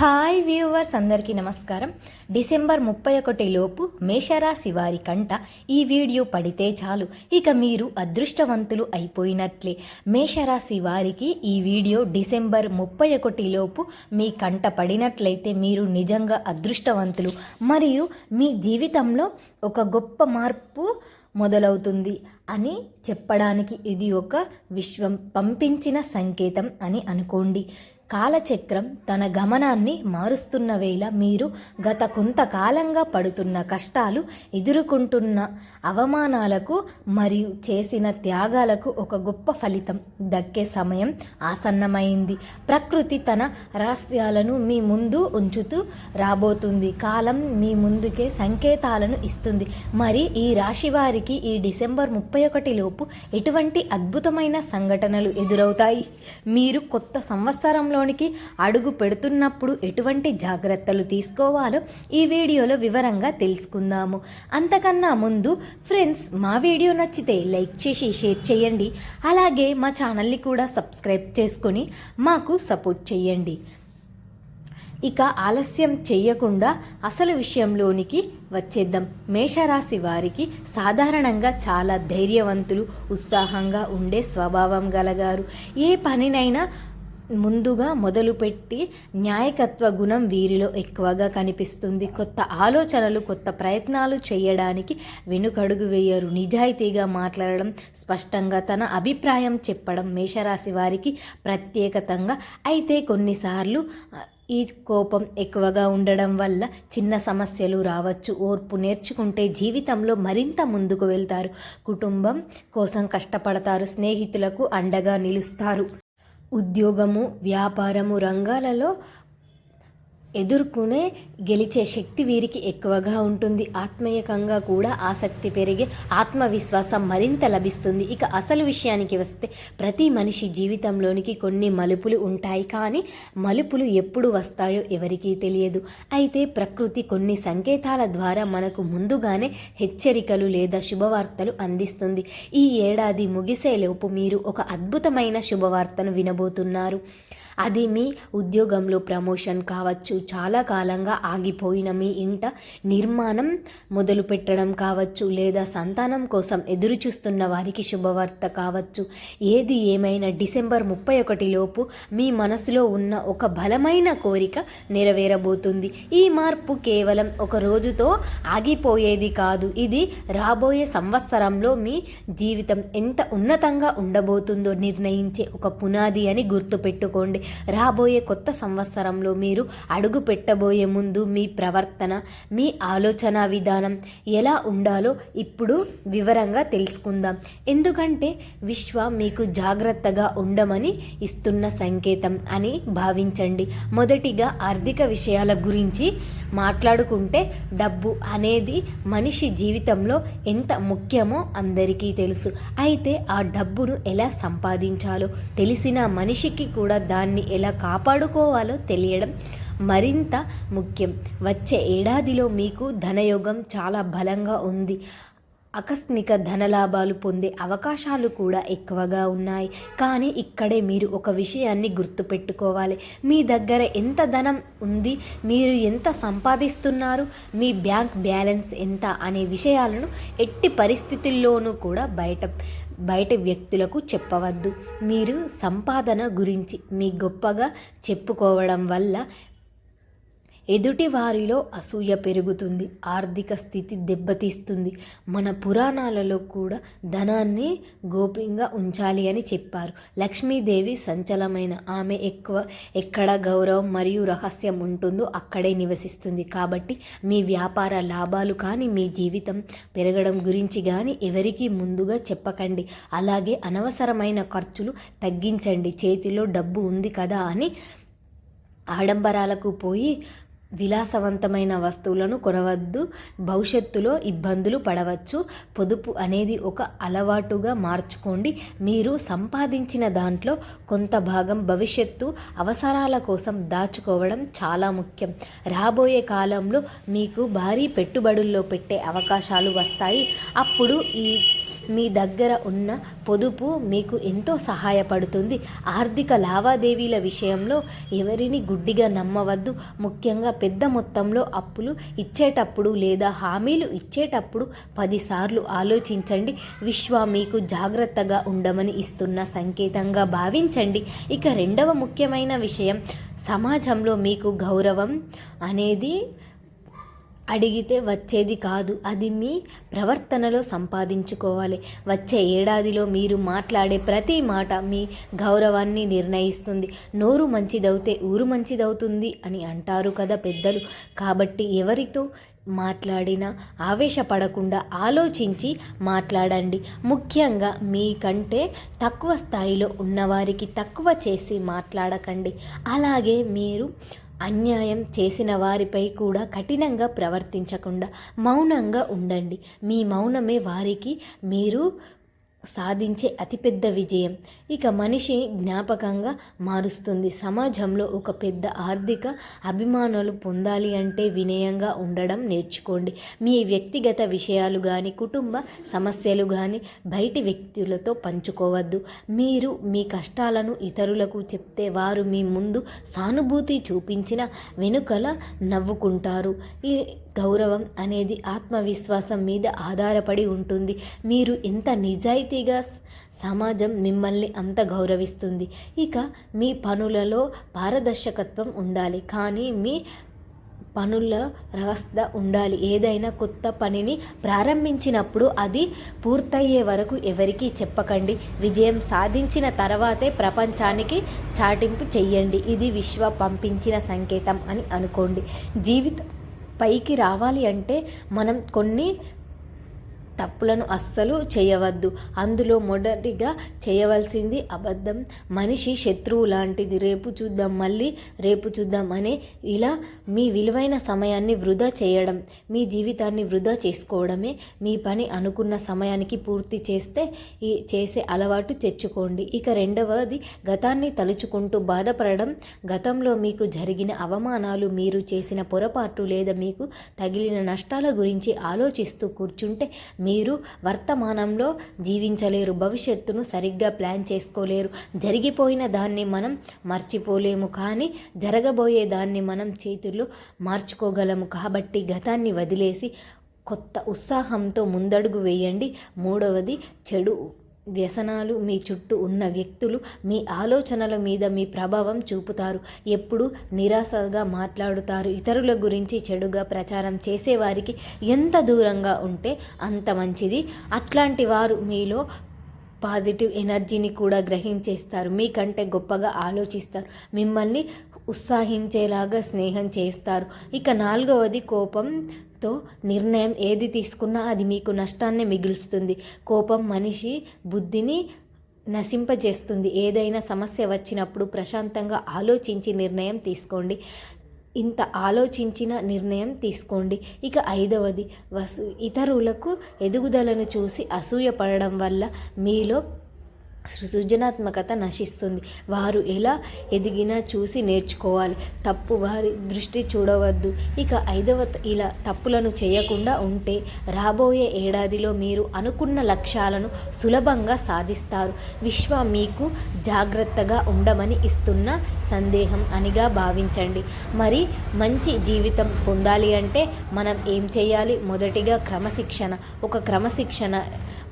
Hi viewers అందరికీ నమస్కారం. December ముప్పై ఒకటి లోపు మేషరాశి వారి కంట ఈ వీడియో పడితే చాలు. ఇక మీరు అదృష్టవంతులు అయిపోయినట్లే. మేషరాశి వారికి ఈ వీడియో డిసెంబర్ ముప్పై ఒకటి లోపు మీ కంట పడినట్లయితే మీరు నిజంగా అదృష్టవంతులు. మరియు మీ జీవితంలో ఒక గొప్ప మార్పు మొదలవుతుంది అని చెప్పడానికి ఇది ఒక విశ్వం పంపించిన సంకేతం అని అనుకోండి. కాలచక్రం తన గమనాన్ని మారుస్తున్న వేళ మీరు గత కొంతకాలంగా పడుతున్న కష్టాలు ఎదుర్కొంటున్న అవమానాలకు మరియు చేసిన త్యాగాలకు ఒక గొప్ప ఫలితం. దక్కే సమయం ఆసన్నమైంది. ప్రకృతి తన రహస్యాలను మీ ముందు ఉంచుతూ రాబోతుంది. కాలం మీ ముందుకే సంకేతాలను ఇస్తుంది. మరి ఈ రాశి వారికి ఈ డిసెంబర్ ముప్పై ఒకటి లోపు ఎటువంటి అద్భుతమైన సంఘటనలు ఎదురవుతాయి? మీరు కొత్త సంవత్సరంలో సంవత్సరంలోనికి అడుగు పెడుతున్నప్పుడు ఎటువంటి జాగ్రత్తలు తీసుకోవాలో ఈ వీడియోలో వివరంగా తెలుసుకుందాము. అంతకన్నా ముందు ఫ్రెండ్స్ మా వీడియో నచ్చితే లైక్ చేసి షేర్ చేయండి. అలాగే మా ఛానల్ని కూడా సబ్స్క్రైబ్ చేసుకొని మాకు సపోర్ట్ చేయండి. ఇక ఆలస్యం చేయకుండా అసలు విషయంలోనికి వచ్చేద్దాం. మేషరాశి వారికి సాధారణంగా చాలా ధైర్యవంతులు ఉత్సాహంగా ఉండే స్వభావం గలగారు. ఏ పనినైనా ముందుగా మొదలుపెట్టి న్యాయకత్వ గుణం వీరిలో ఎక్కువగా కనిపిస్తుంది. కొత్త ఆలోచనలు కొత్త ప్రయత్నాలు చేయడానికి వెనుకడుగు వేయరు. నిజాయితీగా మాట్లాడడం స్పష్టంగా తన అభిప్రాయం చెప్పడం మేషరాశి వారికి ప్రత్యేకతంగా. అయితే కొన్నిసార్లు ఈ కోపం ఎక్కువగా ఉండడం వల్ల చిన్న సమస్యలు రావచ్చు. ఓర్పు నేర్చుకుంటే జీవితంలో మరింత ముందుకు వెళ్తారు. కుటుంబం కోసం కష్టపడతారు. స్నేహితులకు అండగా నిలుస్తారు. ఉద్యోగము వ్యాపారము రంగాలలో ఎదుర్కొనే గెలిచే శక్తి వీరికి ఎక్కువగా ఉంటుంది. ఆత్మీయకంగా కూడా ఆసక్తి పెరిగే ఆత్మవిశ్వాసం మరింత లభిస్తుంది. ఇక అసలు విషయానికి వస్తే ప్రతి మనిషి జీవితంలోనికి కొన్ని మలుపులు ఉంటాయి. కానీ మలుపులు ఎప్పుడు వస్తాయో ఎవరికీ తెలియదు. అయితే ప్రకృతి కొన్ని సంకేతాల ద్వారా మనకు ముందుగానే హెచ్చరికలు లేదా శుభవార్తలు అందిస్తుంది. ఈ ఏడాది ముగిసేలోపు మీరు ఒక అద్భుతమైన శుభవార్తను వినబోతున్నారు. అది మీ ఉద్యోగంలో ప్రమోషన్ కావచ్చు. చాలా కాలంగా ఆగిపోయిన మీ ఇంట నిర్మాణం మొదలు పెట్టడం కావచ్చు లేదా సంతానం కోసం ఎదురు చూస్తున్న వారికి శుభవార్త కావచ్చు. ఏది ఏమైనా డిసెంబర్ ముప్పై ఒకటిలోపు మీ మనసులో ఉన్న ఒక బలమైన కోరిక నెరవేరబోతుంది. ఈ మార్పు కేవలం ఒక రోజుతో ఆగిపోయేది కాదు. ఇది రాబోయే సంవత్సరంలో మీ జీవితం ఎంత ఉన్నతంగా ఉండబోతుందో నిర్ణయించే ఒక పునాది అని గుర్తుపెట్టుకోండి. రాబోయే కొత్త సంవత్సరంలో మీరు అడుగు పెట్టబోయే ముందు మీ ప్రవర్తన మీ ఆలోచన విధానం ఎలా ఉండాలో ఇప్పుడు వివరంగా తెలుసుకుందాం. ఎందుకంటే విశ్వ మీకు జాగ్రత్తగా ఉండమని ఇస్తున్న సంకేతం అని భావించండి. మొదటిగా ఆర్థిక విషయాల గురించి మాట్లాడుకుంటే డబ్బు అనేది మనిషి జీవితంలో ఎంత ముఖ్యమో అందరికీ తెలుసు. అయితే ఆ డబ్బును ఎలా సంపాదించాలో తెలిసిన మనిషికి కూడా దాని దాన్ని ఎలా కాపాడుకోవాలో తెలియడం మరింత ముఖ్యం. వచ్చే ఏడాదిలో మీకు ధనయోగం చాలా బలంగా ఉంది. ఆకస్మిక ధనలాభాలు పొందే అవకాశాలు కూడా ఎక్కువగా ఉన్నాయి. కానీ ఇక్కడే మీరు ఒక విషయాన్ని గుర్తుపెట్టుకోవాలి. మీ దగ్గర ఎంత ధనం ఉంది? మీరు ఎంత సంపాదిస్తున్నారు? మీ బ్యాంక్ బ్యాలెన్స్ ఎంత? అనే విషయాలను ఎట్టి పరిస్థితుల్లోనూ కూడా బయట బయట వ్యక్తులకు చెప్పవద్దు. మీరు సంపాదన గురించి మీ గొప్పగా చెప్పుకోవడం వల్ల ఎదుటి వారిలో అసూయ పెరుగుతుంది ఆర్థిక స్థితి దెబ్బతీస్తుంది. మన పురాణాలలో కూడా ధనాన్ని గోప్యంగా ఉంచాలి అని చెప్పారు. లక్ష్మీదేవి సంచలమైన ఆమె ఎక్కువ ఎక్కడ గౌరవం మరియు రహస్యం ఉంటుందో అక్కడే నివసిస్తుంది. కాబట్టి మీ వ్యాపార లాభాలు కానీ మీ జీవితం పెరగడం గురించి కానీ ఎవరికీ ముందుగా చెప్పకండి. అలాగే అనవసరమైన ఖర్చులు తగ్గించండి. చేతిలో డబ్బు ఉంది కదా అని ఆడంబరాలకు పోయి విలాసవంతమైన వస్తువులను కొనవద్దు భవిష్యత్తులో ఇబ్బందులు పడవచ్చు. పొదుపు అనేది ఒక అలవాటుగా మార్చుకోండి. మీరు సంపాదించిన దాంట్లో కొంత భాగం భవిష్యత్తు అవసరాల కోసం దాచుకోవడం చాలా ముఖ్యం. రాబోయే కాలంలో మీకు భారీ పెట్టుబడుల్లో పెట్టే అవకాశాలు వస్తాయి. అప్పుడు ఈ మీ దగ్గర ఉన్న పొదుపు మీకు ఎంతో సహాయపడుతుంది. ఆర్థిక లావాదేవీల విషయంలో ఎవరిని గుడ్డిగా నమ్మవద్దు. ముఖ్యంగా పెద్ద మొత్తంలో అప్పులు ఇచ్చేటప్పుడు లేదా హామీలు ఇచ్చేటప్పుడు పదిసార్లు ఆలోచించండి. విశ్వ మీకు జాగ్రత్తగా ఉండమని ఇస్తున్న సంకేతంగా భావించండి. ఇక రెండవ ముఖ్యమైన విషయం సమాజంలో మీకు గౌరవం అనేది అడిగితే వచ్చేది కాదు. అది మీ ప్రవర్తనలో సంపాదించుకోవాలి. వచ్చే ఏడాదిలో మీరు మాట్లాడే ప్రతి మాట మీ గౌరవాన్ని నిర్ణయిస్తుంది. నోరు మంచిదవుతే ఊరు మంచిదవుతుంది అని అంటారు కదా పెద్దలు. కాబట్టి ఎవరితో మాట్లాడినా ఆవేశపడకుండా ఆలోచించి మాట్లాడండి. ముఖ్యంగా మీకంటే తక్కువ స్థాయిలో ఉన్నవారికి తక్కువ చేసి మాట్లాడకండి. అలాగే మీరు అన్యాయం చేసిన వారిపై కూడా కఠినంగా ప్రవర్తించకుండా మౌనంగా ఉండండి. మీ మౌనమే వారికి మీరు సాధించే అతిపెద్ద విజయం. ఇక మనిషి జ్ఞాపకంగా మారుస్తుంది. సమాజంలో ఒక పెద్ద ఆర్థిక అభిమానులు పొందాలి అంటే వినయంగా ఉండడం నేర్చుకోండి. మీ వ్యక్తిగత విషయాలు కానీ కుటుంబ సమస్యలు కానీ బయటి వ్యక్తులతో పంచుకోవద్దు. మీరు మీ కష్టాలను ఇతరులకు చెప్తే వారు మీ ముందు సానుభూతి చూపించిన వెనుకల నవ్వుకుంటారు. ఈ గౌరవం అనేది ఆత్మవిశ్వాసం మీద ఆధారపడి ఉంటుంది. మీరు ఎంత నిజాయితీగా సమాజం మిమ్మల్ని అంత గౌరవిస్తుంది. ఇక మీ పనులలో పారదర్శకత్వం ఉండాలి. కానీ మీ పనుల వ్యవస్థ ఉండాలి. ఏదైనా కొత్త పనిని ప్రారంభించినప్పుడు అది పూర్తయ్యే వరకు ఎవరికీ చెప్పకండి. విజయం సాధించిన తర్వాతే ప్రపంచానికి చాటింపు చెయ్యండి. ఇది విశ్వ పంపించిన సంకేతం అని అనుకోండి. జీవితం పైకి రావాలి అంటే మనం కొన్ని తప్పులను అస్సలు చేయవద్దు. అందులో మొదటిగా చేయవలసింది అబద్ధం. మనిషి శత్రువు లాంటిది. రేపు చూద్దాం మళ్ళీ రేపు చూద్దాం అనే ఇలా మీ విలువైన సమయాన్ని వృధా చేయడం మీ జీవితాన్ని వృధా చేసుకోవడమే మీ పని అనుకున్న సమయానికి పూర్తి చేస్తే ఈ చేసే అలవాటు తెచ్చుకోండి. ఇక రెండవది గతాన్ని తలుచుకుంటూ బాధపడడం. గతంలో మీకు జరిగిన అవమానాలు మీరు చేసిన పొరపాటు లేదా మీకు తగిలిన నష్టాల గురించి ఆలోచిస్తూ కూర్చుంటే మీరు వర్తమానంలో జీవించలేరు భవిష్యత్తును సరిగ్గా ప్లాన్ చేసుకోలేరు. జరిగిపోయిన దాన్ని మనం మర్చిపోలేము కానీ జరగబోయే దాన్ని మనం చేతుల్లో మార్చుకోగలము. కాబట్టి గతాన్ని వదిలేసి కొత్త ఉత్సాహంతో ముందడుగు వేయండి. మూడవది చెడు వ్యసనాలు మీ చుట్టూ ఉన్న వ్యక్తులు మీ ఆలోచనల మీద మీ ప్రభావం చూపుతారు. ఎప్పుడు నిరాశగా మాట్లాడుతారు. ఇతరుల గురించి చెడుగా ప్రచారం చేసేవారికి ఎంత దూరంగా ఉంటే అంత మంచిది. అట్లాంటి వారు మీలో పాజిటివ్ ఎనర్జీని కూడా గ్రహించేస్తారు. మీకంటే గొప్పగా ఆలోచిస్తారు. మిమ్మల్ని ఉత్సాహించేలాగా స్నేహం చేస్తారు. ఇక నాలుగవది కోపంతో నిర్ణయం ఏది తీసుకున్నా అది మీకు నష్టాన్ని మిగులుస్తుంది. కోపం మనిషి బుద్ధిని నశింపజేస్తుంది. ఏదైనా సమస్య వచ్చినప్పుడు ప్రశాంతంగా ఆలోచించి నిర్ణయం తీసుకోండి. ఇంత ఆలోచించిన నిర్ణయం తీసుకోండి. ఇక ఐదవది వసు ఇతరులకు ఎదుగుదలను చూసి అసూయపడడం వల్ల మీలో సృజనాత్మకత నశిస్తుంది. వారు ఎలా ఎదిగినా చూసి నేర్చుకోవాలి. తప్పు వారి దృష్టి చూడవద్దు. ఇక ఐదవ ఇలా తప్పులను చేయకుండా ఉంటే రాబోయే ఏడాదిలో మీరు అనుకున్న లక్ష్యాలను సులభంగా సాధిస్తారు. విశ్వ మీకు జాగ్రత్తగా ఉండమని ఇస్తున్న సందేహం అనిగా భావించండి. మరి మంచి జీవితం పొందాలి అంటే మనం ఏం చేయాలి? మొదటిగా క్రమశిక్షణ. ఒక క్రమశిక్షణ.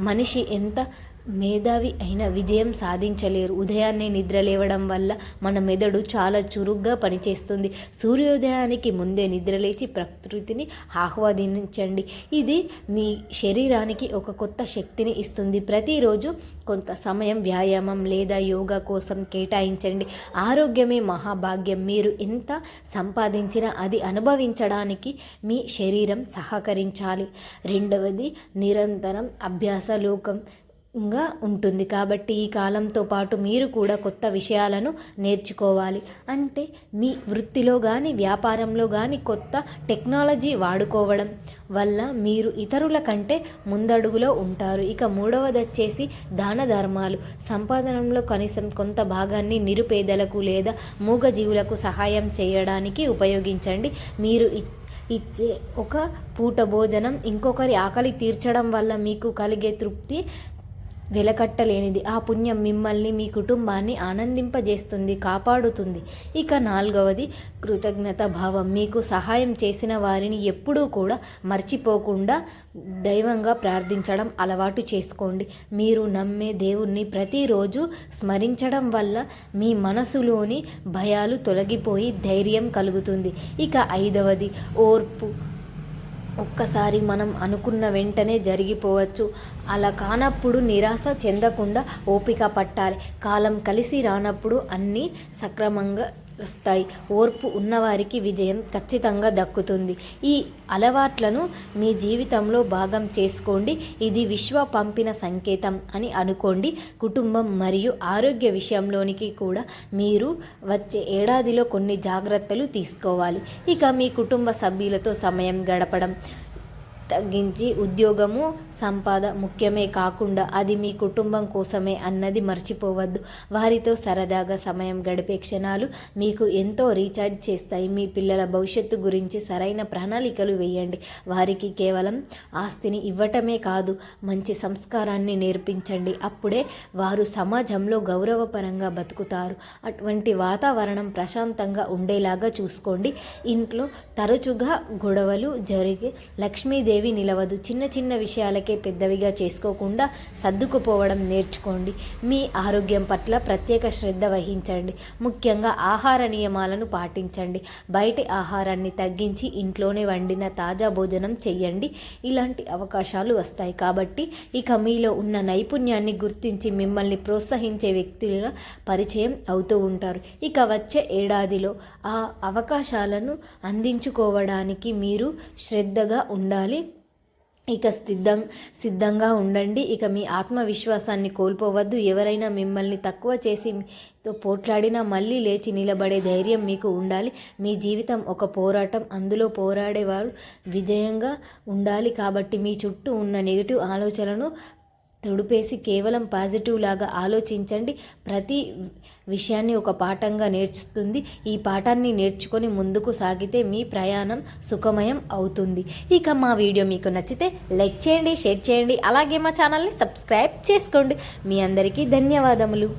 మనిషి ఎంత మేధావి అయిన విజయం సాధించలేరు. ఉదయాన్నే నిద్ర లేవడం వల్ల మన మెదడు చాలా చురుగ్గా పనిచేస్తుంది. సూర్యోదయానికి ముందే నిద్రలేచి ప్రకృతిని ఆహ్వానించండి. ఇది మీ శరీరానికి ఒక కొత్త శక్తిని ఇస్తుంది. ప్రతిరోజు కొంత సమయం వ్యాయామం లేదా యోగా కోసం కేటాయించండి. ఆరోగ్యమే మహాభాగ్యం. మీరు ఎంత సంపాదించినా అది అనుభవించడానికి మీ శరీరం సహకరించాలి. రెండవది నిరంతరం అభ్యాస లోకం. గా ఉంటుంది. కాబట్టి ఈ కాలంతో పాటు మీరు కూడా కొత్త విషయాలను నేర్చుకోవాలి. అంటే మీ వృత్తిలో కానీ వ్యాపారంలో కానీ కొత్త టెక్నాలజీ వాడుకోవడం వల్ల మీరు ఇతరుల కంటే ముందడుగులో ఉంటారు. ఇక మూడవది వచ్చేసి దాన ధర్మాలు. సంపాదనలో కనీసం కొంత భాగాన్ని నిరుపేదలకు లేదా మూగజీవులకు సహాయం చేయడానికి ఉపయోగించండి. మీరు ఇచ్చే ఒక పూట భోజనం ఇంకొకరి ఆకలి తీర్చడం వల్ల మీకు కలిగే తృప్తి వెలకట్టలేనిది. ఆ పుణ్యం మిమ్మల్ని మీ కుటుంబాన్ని ఆనందింపజేస్తుంది కాపాడుతుంది. ఇక నాలుగవది కృతజ్ఞత భావం. మీకు సహాయం చేసిన వారిని ఎప్పుడూ కూడా మర్చిపోకుండా దైవంగా ప్రార్థించడం అలవాటు చేసుకోండి. మీరు నమ్మే దేవుణ్ణి ప్రతిరోజు స్మరించడం వల్ల మీ మనసులోని భయాలు తొలగిపోయి ధైర్యం కలుగుతుంది. ఇక ఐదవది ఓర్పు. ఒక్కసారి మనం అనుకున్న వెంటనే జరిగిపోవచ్చు. అలా కానప్పుడు నిరాశ చెందకుండా ఓపిక పట్టాలి. కాలం కలిసి రానప్పుడు అన్నీ సక్రమంగా వస్తాయి. ఓర్పు ఉన్నవారికి విజయం ఖచ్చితంగా దక్కుతుంది. ఈ అలవాట్లను మీ జీవితంలో భాగం చేసుకోండి. ఇది విశ్వ పంపిన సంకేతం అని అనుకోండి. కుటుంబం మరియు ఆరోగ్య విషయంలోనికి కూడా మీరు వచ్చే ఏడాదిలో కొన్ని జాగ్రత్తలు తీసుకోవాలి. ఇక మీ కుటుంబ సభ్యులతో సమయం గడపడం. తగ్గించి ఉద్యోగము సంపాద ముఖ్యమే కాకుండా అది మీ కుటుంబం కోసమే అన్నది మర్చిపోవద్దు. వారితో సరదాగా సమయం గడిపే క్షణాలు మీకు ఎంతో రీఛార్జ్ చేస్తాయి. మీ పిల్లల భవిష్యత్తు గురించి సరైన ప్రణాళికలు వేయండి. వారికి కేవలం ఆస్తిని ఇవ్వటమే కాదు మంచి సంస్కారాన్ని నేర్పించండి. అప్పుడే వారు సమాజంలో గౌరవపరంగా బతుకుతారు. అటువంటి వాతావరణం ప్రశాంతంగా ఉండేలాగా చూసుకోండి. ఇంట్లో తరచుగా గొడవలు జరిగే లక్ష్మీదేవి ఏవి నిలవదు. చిన్న చిన్న విషయాలకే పెద్దవిగా చేసుకోకుండా సర్దుకుపోవడం నేర్చుకోండి. మీ ఆరోగ్యం పట్ల ప్రత్యేక శ్రద్ధ వహించండి. ముఖ్యంగా ఆహార నియమాలను పాటించండి. బయటి ఆహారాన్ని తగ్గించి ఇంట్లోనే వండిన తాజా భోజనం చెయ్యండి. ఇలాంటి అవకాశాలు వస్తాయి. కాబట్టి ఇక మీలో ఉన్న నైపుణ్యాన్ని గుర్తించి మిమ్మల్ని ప్రోత్సహించే వ్యక్తుల పరిచయం అవుతూ ఉంటారు. ఇక వచ్చే ఏడాదిలో ఆ అవకాశాలను అందించుకోవడానికి మీరు శ్రద్ధగా ఉండాలి. ఇక సిద్ధం సిద్ధంగా ఉండండి. ఇక మీ ఆత్మవిశ్వాసాన్ని కోల్పోవద్దు. ఎవరైనా మిమ్మల్ని తక్కువ చేసి తో పోట్లాడినా మళ్ళీ లేచి నిలబడే ధైర్యం మీకు ఉండాలి. మీ జీవితం ఒక పోరాటం. అందులో పోరాడేవారు విజయంగా ఉండాలి. కాబట్టి మీ చుట్టూ ఉన్న నెగిటివ్ ఆలోచనలను తుడిపేసి కేవలం పాజిటివ్ లాగా ఆలోచించండి. ప్రతి విషయాన్ని ఒక పాఠంగా నేర్చుతుంది. ఈ పాఠాన్ని నేర్చుకొని ముందుకు సాగితే మీ ప్రయాణం సుఖమయం అవుతుంది. ఇక మా వీడియో మీకు నచ్చితే లైక్ చేయండి షేర్ చేయండి. అలాగే మా ఛానల్ని సబ్స్క్రైబ్ చేసుకోండి. మీ అందరికీ ధన్యవాదములు.